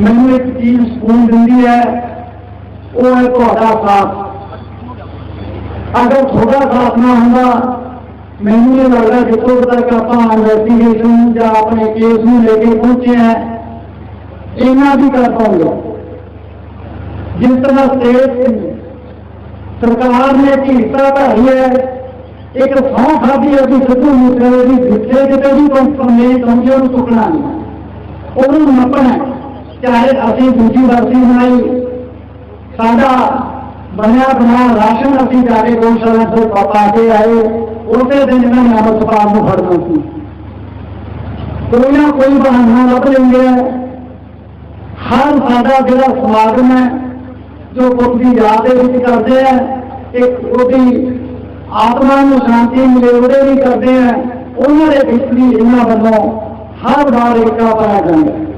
ਮੈਨੂੰ ਇੱਕ ਚੀਜ਼ ਸਕੂਨ ਦਿੰਦੀ ਹੈ ਉਹ ਹੈ ਤੁਹਾਡਾ ਸਾਥ ਅਗਰ ਤੁਹਾਡਾ ਸਾਥ ਨਾ ਹੁੰਦਾ ਮੈਨੂੰ ਇਹ ਲੱਗਦਾ ਜਿੱਥੋਂ ਤੱਕ ਆਪਾਂ ਇਨਵੈਸਟੀਗੇਸ਼ਨ ਜਾਂ ਆਪਣੇ ਕੇਸ ਨੂੰ ਲੈ ਕੇ ਪਹੁੰਚੇ ਆ ਇਹਨਾਂ ਵੀ ਕਰ ਪਾਉਂਗੇ ਜਿਸ ਤਰ੍ਹਾਂ ਸਟੇਟ ਸਰਕਾਰ ਨੇ ਢੀਟਾ ਧਾਰੀ ਹੈ ਇੱਕ ਸੌਂ ਖਾਦੀ ਹੈ ਕਿ ਸਿੱਧੂ ਮੂਸੇਵਾਲੇ ਦੀ ਜਿੱਥੇ ਕਿਤੇ ਵੀ ਕੋਈ ਕੰਪਲੇਂਟ ਆਉਂਦੀ ਉਹਨੂੰ ਚੁੱਕਣਾ ਨਹੀਂ ਉਹਨੂੰ ਨੱਪਣਾ چاہے ابھی دوسری برسی بنائی سادہ بنیا بنا راشن اسی جا کے گو شالا سے پا کے آئے اسی دن میں نعمت پاک میں بھر دوں کوئی نہ کوئی بہانا لگ لیں گے ہر سارا جڑا سماگم ہے جو بت کی یاد کرتے ہیں ایک وہی آتما شانتی ملے وہ بھی کرتے ہیں انہوں نے پچھلی انہوں والوں ہر بار ایک پایا جائے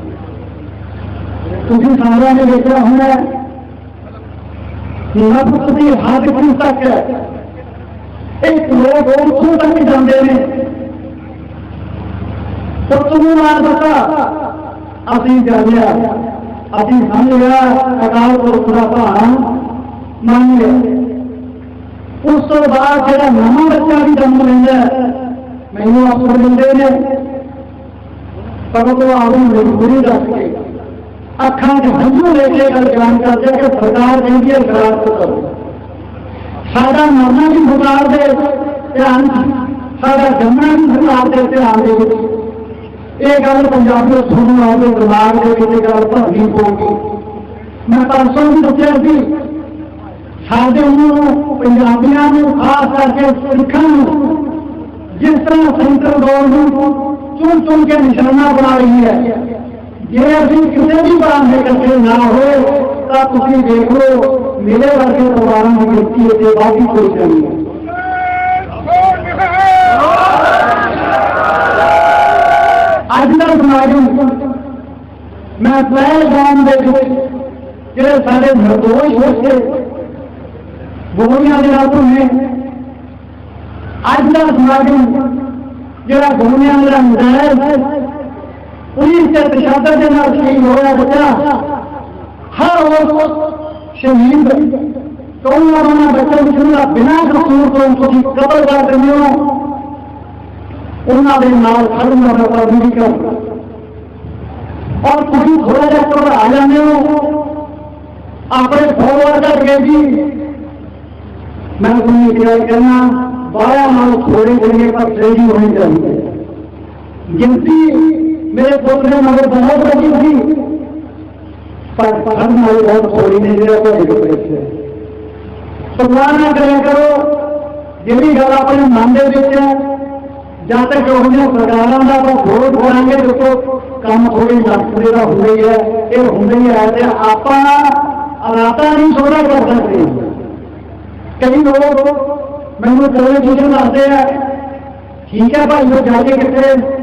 کسی سارا نے دیکھا ہونا ہے رب کی حد کیوں تک؟ ہے ایک لوگ اور کیوں تک جانے نے تو تمہیں مار دیتا ابھی جانے ابھی ہم لیا اکال اور پورا پہاڑ مان لیا اس تو بعد جا نواں بچہ بھی جنم لینا مینو افسر ملتے ہیں پر وہ آپ مجبوری دس کے ਅੱਖਾਂ 'ਚ ਹੰਝੂ ਲੈ ਕੇ ਗੱਲ ਬਿਆਨ ਕਰਦੇ ਕਿ ਸਰਕਾਰ ਕਹਿੰਦੀ ਹੈ ਸ਼ਰਾਰਤ ਕਰੋ। ਸਾਡਾ ਮਰਨਾ ਵੀ ਸਰਕਾਰ ਦੇ ਧਿਆਨ ਸਾਡਾ ਜੰਮਣਾ ਵੀ ਸਰਕਾਰ ਦੇ ਧਿਆਨ ਦੇ ਵਿੱਚ। ਇਹ ਗੱਲ ਪੰਜਾਬੀ ਸੁਣਨ ਵਾਲੇ ਦਿਮਾਗ ਦੇ ਵਿੱਚ ਗੱਲ ਭਰਨੀ ਪਊਗੀ ਮੈਂ ਪਰਸੋਂ ਵੀ ਦੱਸਿਆ ਸੀ, ਸਾਡੇ ਨੂੰ ਪੰਜਾਬੀਆਂ ਨੂੰ ਖਾਸ ਕਰਕੇ ਸਿੱਖਾਂ ਨੂੰ ਜਿਸ ਤਰ੍ਹਾਂ ਸੈਂਟਰ ਗੌਰਮੈਂਟ ਚੁਣ ਚੁਣ ਕੇ ਨਿਸ਼ਾਨਾ ਬਣਾ ਰਹੀ ਹੈ ਜੇ ਅਸੀਂ ਕਿਸੇ ਵੀ ਬਾਤ ਦੇ ਕਰਕੇ ਨਾ ਹੋਏ ਤਾਂ ਤੁਸੀਂ ਦੇਖ ਲਓ ਮੇਰੇ ਵਰਗੇ ਪਰਿਵਾਰਾਂ ਦੀ ਗਿਣਤੀ ਅਤੇ ਬਾਕੀ ਕੋਈ ਨਹੀਂ ਹੈ ਅੱਜ ਦਾ ਸਮਾਗਮ ਮੈਂ ਪਹਿਲ ਗਾਮ ਦੇ ਵਿੱਚ ਜਿਹੜੇ ਸਾਡੇ ਨਿਰਦੋਸ਼ ਹੋਏ ਗੋਲੀਆਂ ਦੇ ਰਾਤੋਂ ਨੇ ਅੱਜ ਦਾ ਸਮਾਗਮ ਜਿਹੜਾ ਗੋਲੀਆਂ ਦਾ ਮੁਜ਼ਾਹਰ پولیس کے پشادہ دینا نال شہید ہوا بچا ہر وقت شہید تو ان بچوں کو بنا قصور تو ان کو قبر کر دیں نال اور جا کر آ جانے ہو۔ اپنے فالوور کر کے میں تمہیں خیال کرنا بارہ مال تھوڑے دنیا پر شہری جی ہونی چاہیے۔ گنتی میرے پوت نے مگر بہت رکھی تھی۔ پر ہم مجھے بہت تھوڑی نہیں دیا تو پروان نہ کریں کرو جی گل اپنے من دے جب تک وہ سرکار کا تو ووٹ کریں گے دیکھو کام تھوڑی مسئلے کا ہو رہی ہے۔ یہ ہوں ہی ہے آپ حالات نہیں سونا کر سکتے۔ کئی لوگ مینو کروے چیزیں دستے ہیں، ٹھیک ہے بھائی، وہ جا کے کتنے؟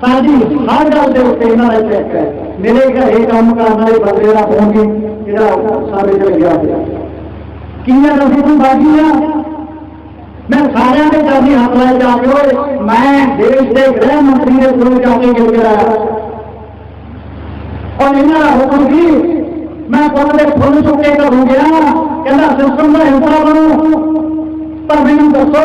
ਸਾਡੀ ਹਰ ਗੱਲ ਦੇ ਉੱਤੇ ਇਹਨਾਂ ਦਾ ਚੈੱਕ ਹੈ ਮੇਰੇ ਘਰ ਇਹ ਕੰਮ ਕਰਨ ਵਾਲੇ ਬੰਦੇ ਦਾ ਫੋਨ ਵੀ ਜਿਹੜਾ ਸਾਡੇ ਤੇ ਗਿਆ ਕਿੰਨਾ ਤੁਸੀਂ ਬਾਕੀ ਆ میں سارے کے جاتی ہاتھ لائے جا کے میں دیش کے گرہ منتری کے سرو جا کے گر اور یہاں حکم کی میں سب کے فل چکے کروں گیا کہ سسٹم کا حصہ بنوں پر مجھے دسو،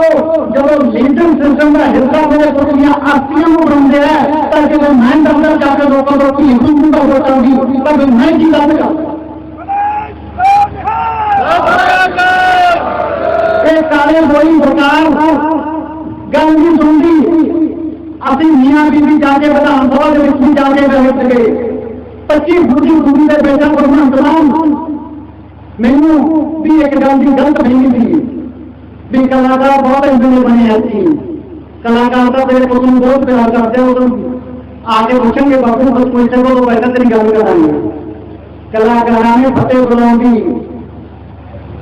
جب لیڈر سسٹم کا حصہ میرے سکیا آستیاں بنا ہے تو جب میں ڈبل جا کے لوگوں کو ہندو کا ووٹ آؤں گی تو میں کی گل کر والے وہی بکار। گنج سنڈی اسی میاں بیوی جا کے بدھان سبھا کے بھی جا کے رہ سکے। پچی بڑھی بڑھی کے بیٹا پرمان سلام مینو بھی ایک گل کی گلت نہیں تھی। بھی کلاکار بہت انجنے بنے ایسی کلاکار کا میرے کو تم بہت پیار کرتے ہو تم। آ کے پوچھیں گے بہت بس پوچھتے ہو تو ویسا تیری گل کرانی کلاکار نے فتح سناؤں گی।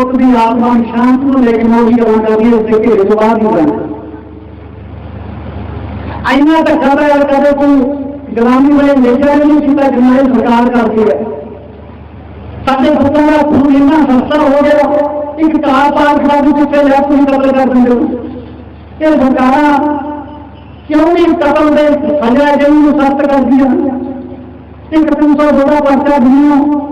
اپنی آسمان شانت کو لیکن وہ یہ ہوتا ہے اسے کہ اعتبار ہی بنا آئینہ کا خطرہ اور کہتے کو گرامی میں نیچرلی سیدھا جمعے سرکار کرتی ہے۔ سارے بچوں کا خون اتنا سستا ہو گیا۔ ایک کار پار کھڑا بھی کچھ لے آپ کو قتل کر دیں یہ سرکار کیوں نہیں قتل دے؟ سجا جنگ سخت کر دیا۔ ایک تین سو بڑا پرچہ دیا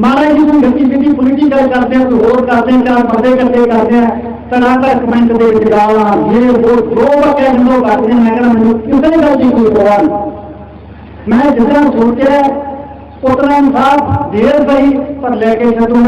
ਮਹਾਰਾਜ ਜੀ ਨੂੰ ਗੱਡੀ ਗੱਡੀ ਪੋਲੀਟੀਕਲ ਕਰਦੇ ਆ ਕੋਈ ਹੋਰ ਕਰਦੇ ਆ ਚਾਰ ਬੰਦੇ ਇਕੱਠੇ ਕਰਦੇ ਆ। ਤੜਾ ਦਾ ਕਮੈਂਟ ਦੇ ਵਿੱਚ ਗਾਲਾਂ ਇਹ ਉਹ ਜੋ ਬਕੇ ਹੰਦੋ ਕਰਦੇ ਆ, ਮੈਂ ਕਹਿੰਦਾ ਮੈਨੂੰ ਕਿਸੇ ਗੱਲ ਦੀ ਕੋਈ ਪਰਵਾਹ ਨਹੀਂ। ਮੈਂ ਜਿੱਦਾਂ ਸੋਚਿਆ ਉਤਨਾ ਇਨਸਾਫ ਦੇਰ ਸਹੀ ਪਰ ਲੈ ਕੇ ਛੱਡੂਗਾ